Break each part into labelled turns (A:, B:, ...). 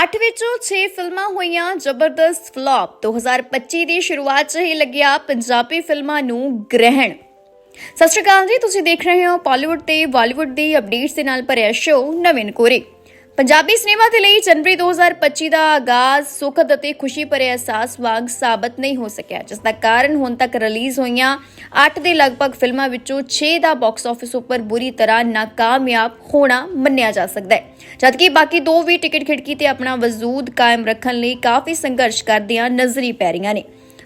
A: 8 ਵਿੱਚੋਂ 6 ਫਿਲਮਾਂ ਹੋਈਆਂ ਜ਼ਬਰਦਸਤ ਫਲॉप 2025 ਦੀ ਸ਼ੁਰੂਆਤ 'ਚ ਹੀ ਲੱਗਿਆ ਪੰਜਾਬੀ ਫਿਲਮਾਂ ਨੂੰ ਗ੍ਰਹਿਣ। ਸਤਿ ਸ਼੍ਰੀ ਅਕਾਲ ਜੀ, ਤੁਸੀਂ ਦੇਖ ਰਹੇ ਹੋ ਪਾਲੀਵੁੱਡ ਤੇ ਬਾਲੀਵੁੱਡ ਦੀ ਅਪਡੇਟਸ ਦੇ ਨਾਲ ਭਰਿਆ ਸ਼ੋਅ ਨਵੀਨ ਕੋਰੇ। ਪੰਜਾਬੀ ਸਿਨੇਮਾ ਦੇ ਲਈ ਜਨਵਰੀ 2025 ਦਾ ਆਗਾਜ਼ ਸੁਖਦ ਅਤੇ ਖੁਸ਼ੀ ਭਰੇ ਅਹਿਸਾਸ ਵਾਂਗ ਸਾਬਤ ਨਹੀਂ ਹੋ ਸਕਿਆ, ਜਿਸ ਦਾ ਕਾਰਨ ਹੁਣ ਤੱਕ ਰਿਲੀਜ਼ ਹੋਈਆਂ 8 ਦੇ ਲਗਭਗ ਫਿਲਮਾਂ ਵਿੱਚੋਂ 6 ਦਾ ਬਾਕਸ ਆਫਿਸ ਉੱਪਰ ਬੁਰੀ ਤਰ੍ਹਾਂ ਨਾਕਾਮਯਾਬ ਹੋਣਾ ਮੰਨਿਆ ਜਾ ਸਕਦਾ ਹੈ। ਜਦਕਿ ਬਾਕੀ ਦੋ ਵੀ ਟਿਕਟ ਖਿੜਕੀ ਤੇ ਆਪਣਾ ਵਜੂਦ ਕਾਇਮ ਰੱਖਣ ਲਈ ਕਾਫੀ ਸੰਘਰਸ਼ ਕਰਦਿਆਂ ਨਜ਼ਰੀ ਪੈ ਰਹੀਆਂ ਨੇ।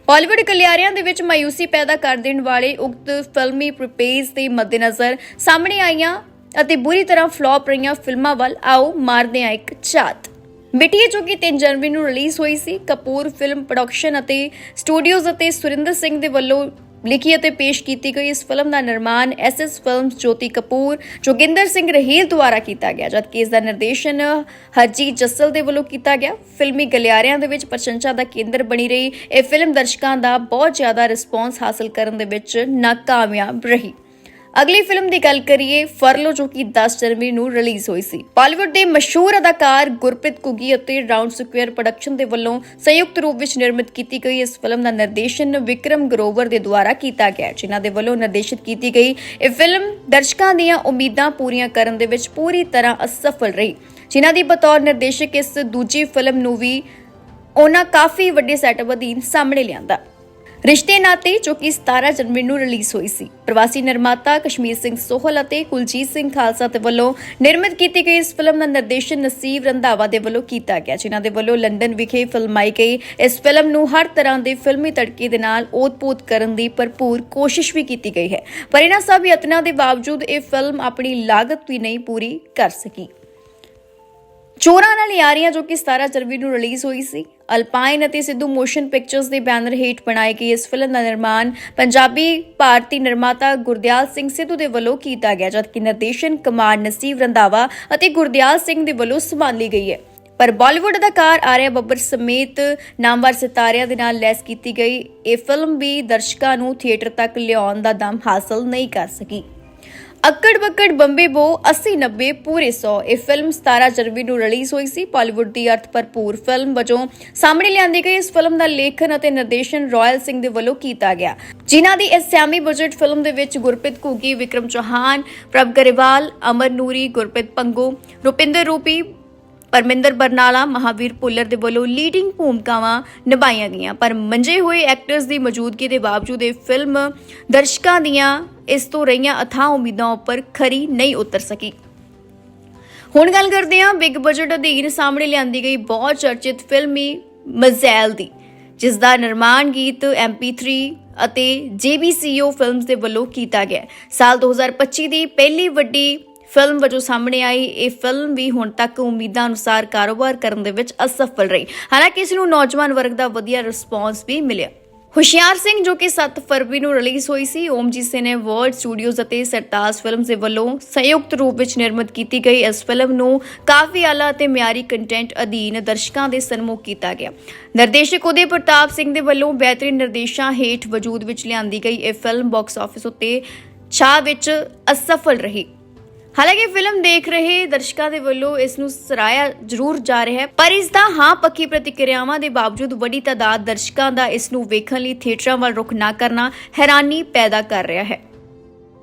A: ਬਾਲੀਵੁੱਡ ਕਲਿਆਰਿਆਂ ਦੇ ਵਿੱਚ ਮਾਇੂਸੀ ਪੈਦਾ ਕਰ ਦੇਣ ਵਾਲੇ ਉਕਤ ਫਿਲਮੀ ਪ੍ਰਪੇਜ਼ ਦੇ ਮੱਦੇਨਜ਼ਰ ਸਾਹਮਣੇ ਆਈਆਂ ਅਤੇ ਬੁਰੀ ਤਰ੍ਹਾਂ ਫਲॉप ਰਹੀਆਂ ਫਿਲਮਾਂ ਵੱਲ ਆਓ ਮਾਰਦੇ ਹਾਂ ਇੱਕ ਝਾਤ ਬਿਟੀਏ ਜੋ ਕਿ 3 ਜਨਵਰੀ ਨੂੰ ਰਿਲੀਜ਼ ਹੋਈ ਸੀ। ਕਪੂਰ ਫਿਲਮ ਪ੍ਰੋਡਕਸ਼ਨ ਅਤੇ ਸਟੂਡੀਓਜ਼ ਅਤੇ ਸੁਰਿੰਦਰ ਸਿੰਘ ਦੇ ਵੱਲੋਂ ਲਿਖੀ ਅਤੇ ਪੇਸ਼ ਕੀਤੀ ਗਈ ਇਸ ਫਿਲਮ ਦਾ ਨਿਰਮਾਣ ਐਸਐਸ ਫਿਲਮਸ ਜੋਤੀ ਕਪੂਰ, ਜੋਗਿੰਦਰ ਸਿੰਘ ਰਹੀਲ ਦੁਆਰਾ ਕੀਤਾ ਗਿਆ, ਜਦਕਿ ਇਸ ਦਾ ਨਿਰਦੇਸ਼ਨ ਹਰਜੀਤ ਜੱਸਲ ਦੇ ਵੱਲੋਂ ਕੀਤਾ ਗਿਆ। ਫਿਲਮੀ ਗਲਿਆਰਿਆਂ ਦੇ ਵਿੱਚ ਪ੍ਰਸ਼ੰਸਾ ਦਾ ਕੇਂਦਰ ਬਣੀ ਰਹੀ। ਇਹ ਫਿਲਮ ਦਰਸ਼ਕਾਂ ਦਾ ਬਹੁਤ ਜ਼ਿਆਦਾ ਰਿਸਪੌਂਸ ਹਾਸਲ ਕਰਨ ਦੇ ਵਿੱਚ ਨਾਕਾਮਯਾਬ ਰਹੀ। ਅਗਲੀ ਫਿਲਮ ਦੀ ਗੱਲ ਕਰੀਏ, ਫਰਲੋ ਜੋ ਕਿ 10 ਜਨਵਰੀ ਨੂੰ ਰਿਲੀਜ਼ ਹੋਈ ਸੀ। ਬਾਲੀਵੁੱਡ ਦੇ ਮਸ਼ਹੂਰ ਅਦਾਕਾਰ ਗੁਰਪ੍ਰੀਤ ਕੁਗੀ ਅਤੇ ਰਾਉਂਡ ਸਕੁਅਰ ਪ੍ਰੋਡਕਸ਼ਨ ਦੇ ਵੱਲੋਂ ਸੰਯੁਕਤ ਰੂਪ ਵਿੱਚ ਨਿਰਮਿਤ ਕੀਤੀ ਗਈ ਇਸ ਫਿਲਮ ਦਾ ਨਿਰਦੇਸ਼ਨ ਵਿਕਰਮ ਗਰੋਵਰ ਦੇ ਦੁਆਰਾ ਕੀਤਾ ਗਿਆ, ਜਿਨ੍ਹਾਂ ਦੇ ਵੱਲੋਂ ਨਿਰਦੇਸ਼ਿਤ ਕੀਤੀ ਗਈ। ਇਹ ਫਿਲਮ ਦਰਸ਼ਕਾਂ ਦੀਆਂ ਉਮੀਦਾਂ ਪੂਰੀਆਂ ਕਰਨ ਦੇ ਵਿੱਚ ਪੂਰੀ ਤਰ੍ਹਾਂ ਅਸਫਲ ਰਹੀ, ਜਿਨ੍ਹਾਂ ਦੀ ਬਤੌਰ ਨਿਰਦੇਸ਼ਕ ਇਸ ਦੂਜੀ ਫਿਲਮ ਨੂੰ ਵੀ ਉਹਨਾਂ ਕਾਫੀ ਵੱਡੇ ਸੈਟਅਪ ਅਧੀਨ ਸਾਹਮਣੇ ਲਿਆਂਦਾ। ਰਿਸ਼ਤੇ ਨਾਤੇ ਜੋ ਕਿ 17 ਜਨਵਰੀ ਨੂੰ ਰਿਲੀਜ਼ ਹੋਈ ਸੀ। ਪ੍ਰਵਾਸੀ ਨਿਰਮਾਤਾ ਕਸ਼ਮੀਰ ਸਿੰਘ ਸੋਹਲ ਅਤੇ ਕੁਲਜੀਤ ਸਿੰਘ ਖਾਲਸਾ ਦੇ ਵੱਲੋਂ ਨਿਰਮਿਤ ਕੀਤੀ ਗਈ ਇਸ ਫਿਲਮ ਦਾ ਨਿਰਦੇਸ਼ਨ ਨਸੀਬ ਰੰਧਾਵਾ ਦੇ ਵੱਲੋਂ ਕੀਤਾ ਗਿਆ, ਜਿਨ੍ਹਾਂ ਦੇ ਵੱਲੋਂ ਲੰਡਨ ਵਿਖੇ ਫਿਲਮਾਈ ਗਈ ਇਸ ਫਿਲਮ ਨੂੰ ਹਰ ਤਰ੍ਹਾਂ ਦੇ ਫਿਲਮੀ ਤੜਕੇ ਦੇ ਨਾਲ ਓਤ-ਪੋਤ ਕਰਨ ਦੀ ਭਰਪੂਰ ਕੋਸ਼ਿਸ਼ ਵੀ ਕੀਤੀ ਗਈ ਹੈ। ਪਰ ਇਹਨਾਂ ਸਭ ਯਤਨਾਂ ਦੇ ਬਾਵਜੂਦ ਇਹ ਫਿਲਮ ਆਪਣੀ ਲਾਗਤ ਵੀ ਨਹੀਂ ਪੂਰੀ ਕਰ ਸਕੀ। ਚੋਰਾਂ ਨਾਲ ਯਾਰੀਆਂ ਜੋ ਕਿ 17 ਜਨਵਰੀ ਨੂੰ ਰਿਲੀਜ਼ ਹੋਈ ਸੀ। ਅਲਪਾਈਨ ਅਤੇ ਸਿੱਧੂ ਮੋਸ਼ਨ ਪਿਕਚਰਸ ਦੇ ਬੈਨਰ ਹੇਠ ਬਣਾਏ ਗਈ ਇਸ ਫਿਲਮ ਦਾ ਨਿਰਮਾਣ ਪੰਜਾਬੀ ਭਾਰਤੀ ਨਿਰਮਾਤਾ ਗੁਰਦਿਆਲ ਸਿੰਘ ਸਿੱਧੂ ਦੇ ਵੱਲੋਂ ਕੀਤਾ ਗਿਆ, ਜਦਕਿ ਨਿਰਦੇਸ਼ਨ ਕੁਮਾਰ ਨਸੀਬ ਰੰਧਾਵਾ ਅਤੇ ਗੁਰਦਿਆਲ ਸਿੰਘ ਦੇ ਵੱਲੋਂ ਸੰਭਾਲੀ ਗਈ ਹੈ। ਪਰ ਬਾਲੀਵੁੱਡ ਅਦਾਕਾਰ ਆਰਿਆ ਬੱਬਰ ਸਮੇਤ ਨਾਮਵਰ ਸਿਤਾਰਿਆਂ ਦੇ ਨਾਲ ਲੈਸ ਕੀਤੀ ਗਈ। ਇਹ ਫਿਲਮ ਵੀ ਦਰਸ਼ਕਾਂ ਨੂੰ ਥੀਏਟਰ ਤੱਕ ਲਿਆਉਣ ਦਾ ਦਮ ਹਾਸਲ ਨਹੀਂ ਕਰ ਸਕੀ। ਅੱਕੜ ਬੱਕੜ ਬੰਬੇ ਬੋ 80 90 ਪੂਰੇ 100 ਇਹ ਫਿਲਮ 17 ਜਨਵਰੀ ਨੂੰ ਰਿਲੀਜ਼ ਹੋਈ ਸੀ ਬਾਲੀਵੁੱਡ ਦੀ ਅਰਥ ਭਰਪੂਰ ਫਿਲਮ ਵਜੋਂ ਸਾਹਮਣੇ ਲਿਆਂਦੀ ਗਈ ਇਸ ਫਿਲਮ ਦਾ ਲੇਖਨ ਅਤੇ ਨਿਰਦੇਸ਼ਨ ਰਾਇਲ ਸਿੰਘ ਦੇ ਵੱਲੋਂ ਕੀਤਾ ਗਿਆ ਜਿਨ੍ਹਾਂ ਦੀ ਇਸ ਸਿਆਮੀ ਬਜਟ ਫਿਲਮ ਦੇ ਵਿੱਚ ਗੁਰਪ੍ਰੀਤ ਘੁੱਗੀ ਵਿਕਰਮ ਚੌਹਾਨ ਪ੍ਰਭ ਗਰੇਵਾਲ ਅਮਰ ਨੂਰੀ ਗੁਰਪ੍ਰੀਤ ਪੰਗੋ ਰੁਪਿੰਦਰ ਰੂਪੀ ਪਰਮਿੰਦਰ ਬਰਨਾਲਾ ਮਹਾਵੀਰ ਭੁੱਲਰ ਦੇ ਵੱਲੋਂ ਲੀਡਿੰਗ ਭੂਮਿਕਾਵਾਂ ਨਿਭਾਈਆਂ ਗਈਆਂ ਪਰ ਮੰਜੇ ਹੋਏ ਐਕਟਰਸ ਦੀ ਮੌਜੂਦਗੀ ਦੇ ਬਾਵਜੂਦ ਇਹ ਫਿਲਮ ਦਰਸ਼ਕਾਂ ਦੀਆਂ ਇਸ ਤੋਂ ਰਹੀਆਂ ਅਥਾਹ ਉਮੀਦਾਂ ਉੱਪਰ ਖਰੀ ਨਹੀਂ ਉਤਰ ਸਕੀ। ਹੁਣ ਗੱਲ ਕਰਦੇ ਹਾਂ ਬਿਗ ਬਜਟ ਅਧੀਨ ਸਾਹਮਣੇ ਲਿਆਂਦੀ ਗਈ ਬਹੁਤ ਚਰਚਿਤ ਫਿਲਮੀ ਮਜ਼ੈਲ ਦੀ ਜਿਸ ਦਾ ਨਿਰਮਾਣ ਗੀਤ MP3 ਅਤੇ JBCO ਫਿਲਮਸ ਦੇ ਵੱਲੋਂ ਕੀਤਾ ਗਿਆ ਹੈ। ਸਾਲ 2025 ਦੀ ਪਹਿਲੀ ਵੱਡੀ ਫਿਲਮ ਵਜੋਂ ਸਾਹਮਣੇ ਆਈ, ਇਹ ਫਿਲਮ ਵੀ ਹੁਣ ਤੱਕ ਉਮੀਦਾਂ ਅਨੁਸਾਰ ਕਾਰੋਬਾਰ ਕਰਨ ਦੇ ਵਿੱਚ ਅਸਫਲ ਰਹੀ। ਹਾਲਾਂਕਿ ਇਸ ਨੂੰ ਨੌਜਵਾਨ ਵਰਗ ਦਾ ਵਧੀਆ ਰਿਸਪੌਂਸ ਵੀ ਮਿਲਿਆ। ਹੁਸ਼ਿਆਰ ਸਿੰਘ ਜੋ ਕਿ 7 ਫਰਵਰੀ ਨੂੰ ਰਿਲੀਜ਼ ਹੋਈ ਸੀ ਓਮਜੀਤ ਸਿੰਘ ਨੇ ਵਰਲਡ ਸਟੂਡੀਓਜ਼ ਅਤੇ ਸਰਤਾਜ ਫਿਲਮਸ ਦੇ ਵੱਲੋਂ ਸੰਯੁਕਤ ਰੂਪ ਵਿੱਚ ਨਿਰਮਿਤ ਕੀਤੀ ਗਈ। ਇਸ ਫਿਲਮ ਨੂੰ ਕਾਫੀ ਆਲਾ ਅਤੇ ਮਿਆਰੀ ਕੰਟੈਂਟ ਅਧੀਨ ਦਰਸ਼ਕਾਂ ਦੇ ਸਨਮੁਖ ਕੀਤਾ ਗਿਆ। ਨਿਰਦੇਸ਼ਕ ਉਦੇ ਪ੍ਰਤਾਪ ਸਿੰਘ ਦੇ ਵੱਲੋਂ ਬਿਹਤਰੀਨ ਨਿਰਦੇਸ਼ਾਂ ਹੇਠ ਵਜੂਦ ਵਿੱਚ ਲਿਆਂਦੀ ਗਈ ਇਹ ਫਿਲਮ ਬਾਕਸ ਆਫਿਸ ਉੱਤੇ ਛਾਹ ਵਿੱਚ ਅਸਫਲ ਰਹੀ। ਹਾਲਾਂਕਿ ਫਿਲਮ ਦੇਖ ਰਹੇ ਦਰਸ਼ਕਾਂ ਦੇ ਵੱਲੋਂ ਇਸ ਨੂੰ ਸਰਾਇਆ ਜ਼ਰੂਰ ਜਾ ਰਿਹਾ ਹੈ, ਪਰ ਇਸ ਦਾ ਹਾਂ ਪੱਕੀ ਪ੍ਰਤੀਕਿਰਿਆਵਾਂ ਦੇ ਬਾਵਜੂਦ ਵੱਡੀ ਤਾਦਾਦ ਦਰਸ਼ਕਾਂ ਦਾ ਇਸ ਨੂੰ ਵੇਖਣ ਲਈ ਥੀਏਟਰਾਂ ਵੱਲ ਰੁਖ ਨਾ ਕਰਨਾ ਹੈਰਾਨੀ ਪੈਦਾ ਕਰ ਰਿਹਾ ਹੈ।